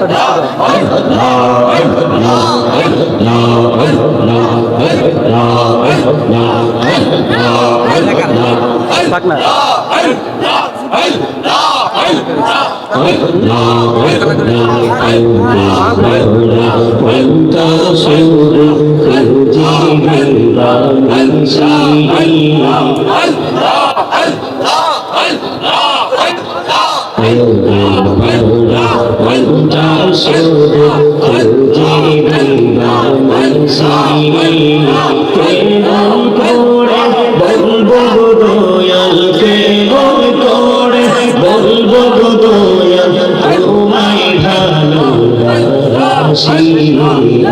বলব ভালোবাসি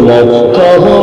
কহমা করে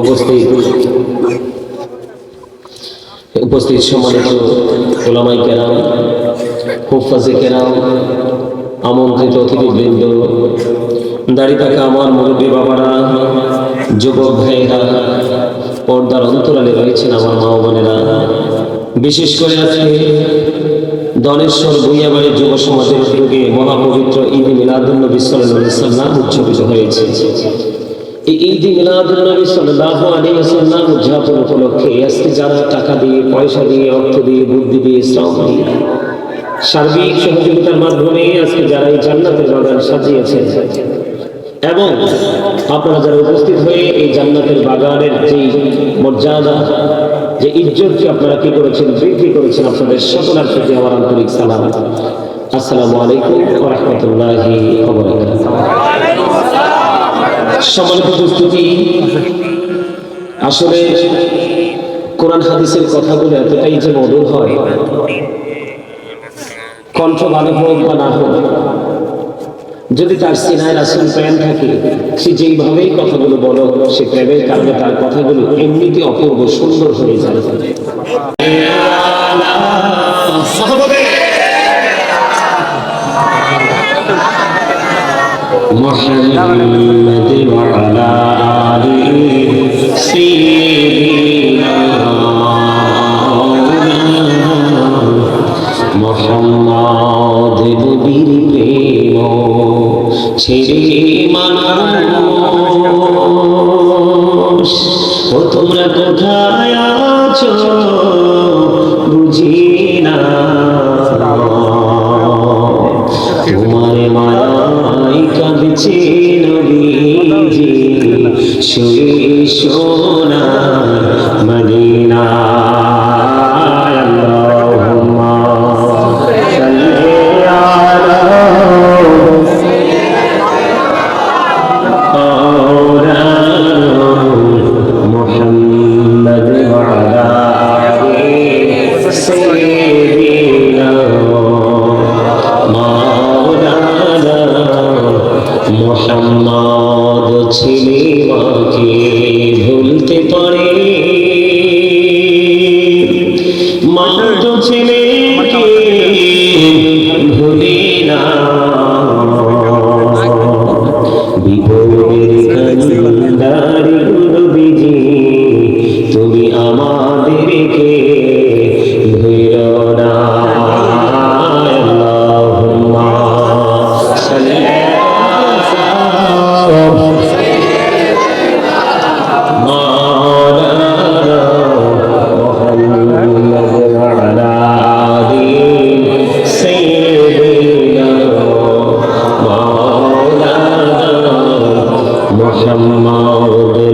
উপস্থিত। উপস্থিত সম্মানিত ওলামাই কেরাম, হুফাজে কেরাম, আমন্ত্রিত অতিথিবৃন্দ দাঁড়িয়ে থাকা আমার মুরব্বী বাবারা, যুবক ভাইয়েরা, পর্দার অন্তরালে রয়েছেন আমার মা বোনেরা। বিশেষ করে আজকে দনেশ্বর ভুইয়াবাড়ির যুব সমাজের উদ্যোগে মহাপবিত্র ঈদ মিলাদুল্নবী সাল্লাম উদযাপিত হয়েছে। উদযাপন উপলক্ষে আজকে যারা টাকা দিয়ে, পয়সা দিয়ে, অর্থ দিয়ে, বুদ্ধি দিয়ে আজকে যারা এই জান্নাতের সাজিয়েছেন এবং আপনারা যারা উপস্থিত হয়ে এই জান্নাতের বাগানের যে মর্যাদা যে ইজ্জতকে আপনারা কি করেছেন বৃদ্ধি করেছেন আপনাদের সকলের প্রতি আমার আন্তরিক সালাম। আসসালামু আলাইকুম রাহমাতুল্লাহি আসলে কোরআন হাদিসের কথাগুলো এতটাই যে মধুর হয়, কণ্ঠ ভালো হোক বা না হোক যদি তার সিনায় রাসুল প্রেম থাকে সে যেইভাবেই কথাগুলো বলো সে প্রেমের কারণে তার কথাগুলো এমনিতে অপূর্ব সুন্দর হয়ে যায় محمد وعلى آله سيدنا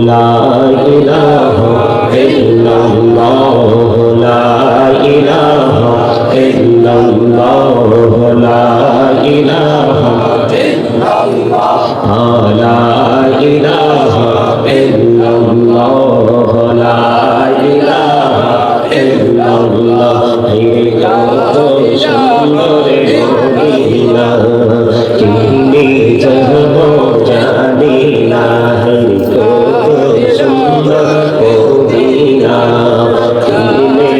না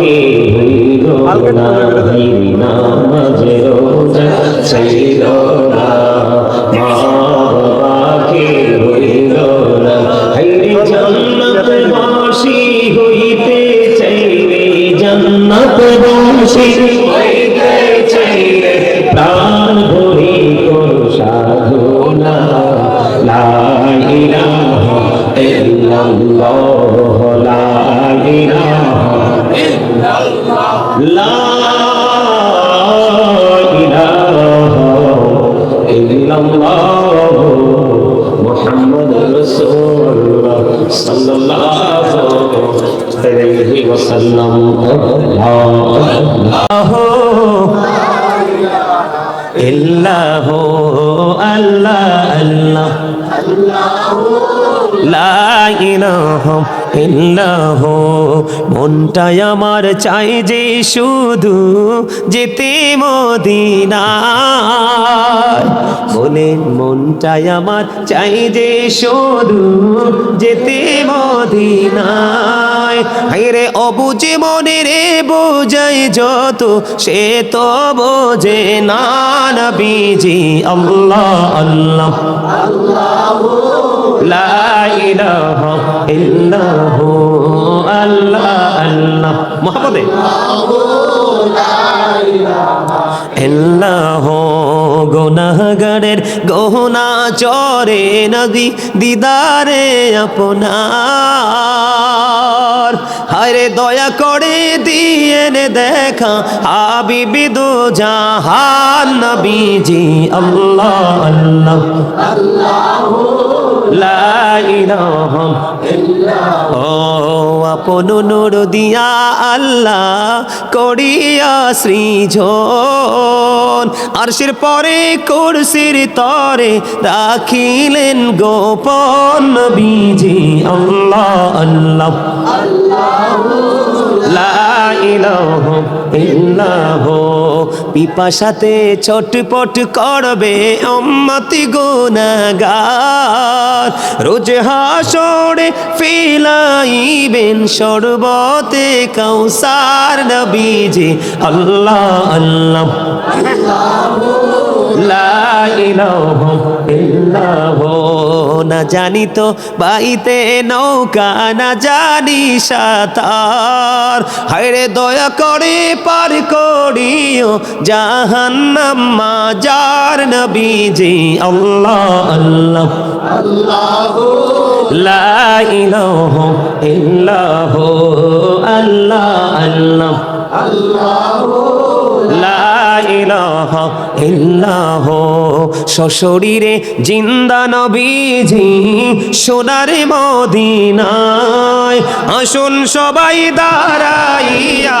বাবাকে ভুলো না নামাজে রোজা ছাইরো না। মা বাবাকে ভুলো না। হাইরে জান্নাত বাসি হইতে চাইলে জান্নাত বাসি হইতে চাইলে প্রাণ ভরে করো সাধনা। লা ইলাহা ইল্লাল্লাহ। ইল্লাল্লাহ মুহাম্মাদুর রাসূলুল্লাহ সাল্লাল্লাহু আলাইহি ওয়াসাল্লাম। আল্লাহ ইল্লাহ আল্লাহ আল্লাহ। লা ইলাহা ইল্লাহ। মনটাই আমার চাই যে শুধু যেতে মদিনায়। বলেন মনটাই আমার চাই যে শুধু যেতে মদিনায়। হাইরে অবুঝে মনে রে বোঝাই যত, সে তো বোঝে না নবীজি। আল্লাহ। আল্লাহ আল্লাহ আল্লাহ। গুনাহগারের গহনা চরে নদী দিদারে আপনার। হায়রে দয়া করে দিয়েন দেখা হাবিবি দু জাহান নবীজি, আল্লাহ আল্লাহ। লা ইলাহা ও আপন নূর দিয়া আল্লাহ করিয়া সৃজন। আরশের পরে কুরসির তরে রাখিলেন গোপন বীজি আল্লাহ আল্লাহ। পিপাসাতে ছটপট করবে অম্মতি গুনাগার রোজ হাসরে ফিলাইবেন সর্বতে কৌসার নবীজি। আল্লাহ আল্লাহ। লা ইলাহা ইল্লাহু না জানি তো বাইতে নৌকা না জানি সাঁতার। হায়রে দয়া করে পার করিও, জাহান্নাম মাজার নবীজি আল্লাহ আল্লাহ। লা ইলাহা ইল্লাহু আল্লাহ আল্লাহ। লা ইলাহা ইল্লাহ। সশরীরে জিন্দা নবীজি সোনার মদিনায়। আসুন সবাই দাঁড়াইয়া।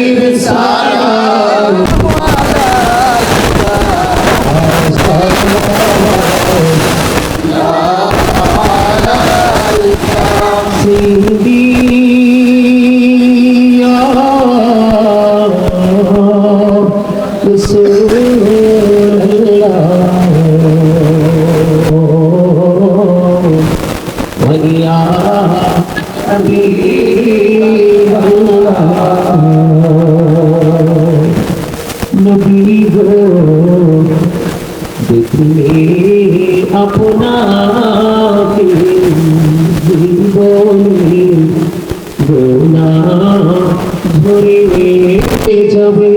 জি আল্লাহ আল্লাহ দেখলে আপনাকে জীবনে গোনা ধরে যাবে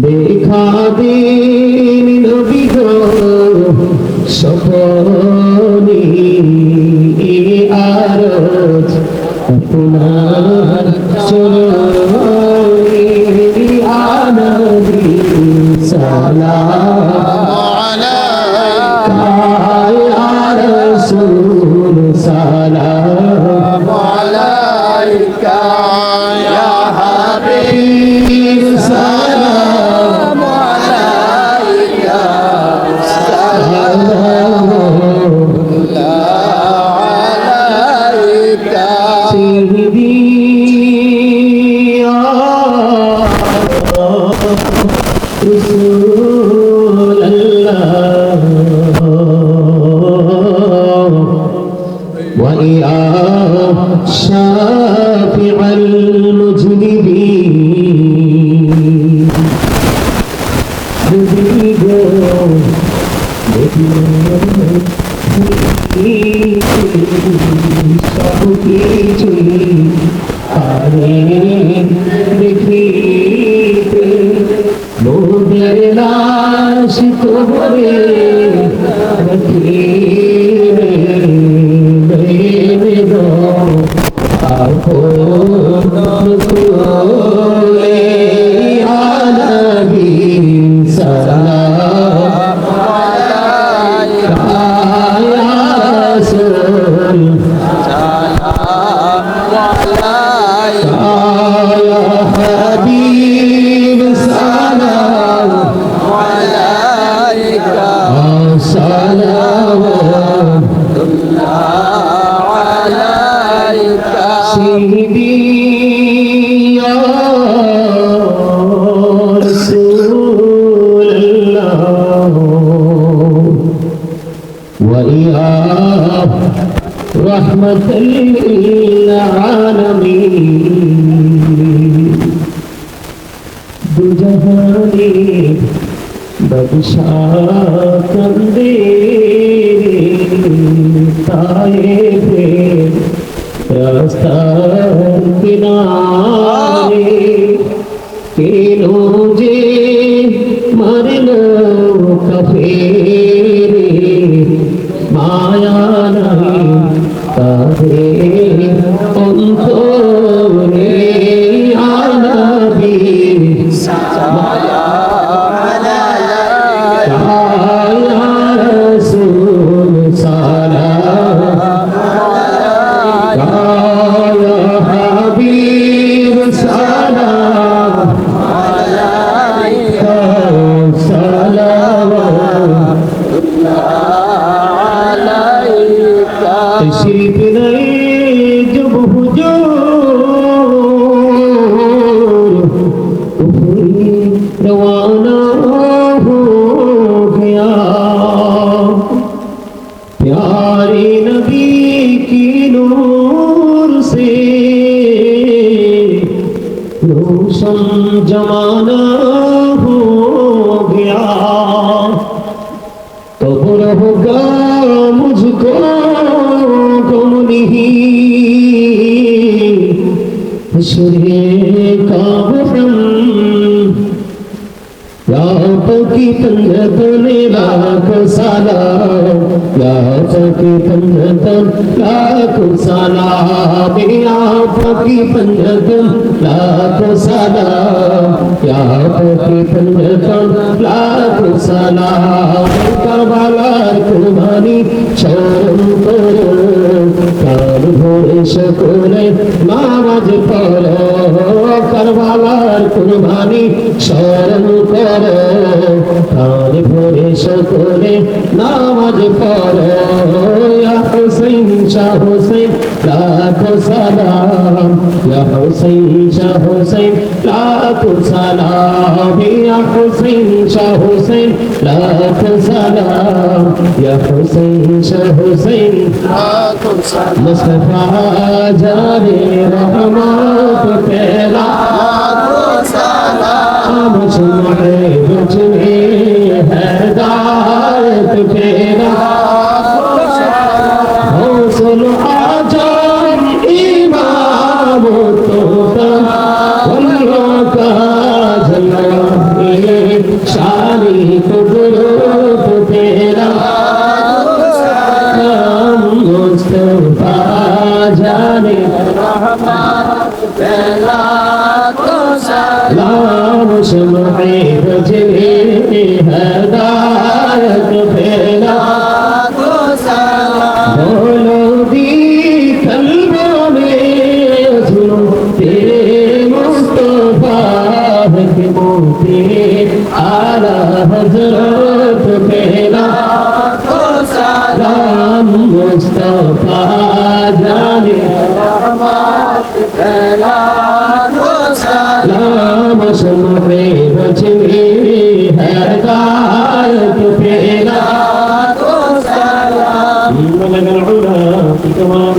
দেখা দিন নবী গো সপনে আরজ আপনার চরণে আনবী সালাম। رسول الله. ويا شافع You. سيدي يا رسول الله ويا رحمة للعالمين. بجهاني ببشار কেন যে মারলো কাফেরে মায়া You. കാവുരം യാപകി തന്നതനെ ലാഖു സലാം യാപകി തന്നതൻ ലാഖു സലാം യാപകി തന്നതൻ ലാഖു സലാം യാപകി തന്നതൻ ലാഖു സലാം കബലാ കുർബാനി ശരണം চাঁদ ভোরে সকলে নামাজ পড় কারবালার কুরবানি স্মরণ কর। চাঁদ ভোরে সকলে নামাজ পড়। হোসেন শাহ হোসেন লাখ সালাম। يا حسين شا حسين لا تسلام يا حسين شا حسين لا تسلام يا حسين شا حسين لا تسلام مصطفى جاري رحمت تیرا سلام مجمعے مجمعے बोलो दी कल्बों में सुनो तेरे मुस्तफा के मोती आला हजरत फैला राम मुस्तफा जाने राम शमहे তোমার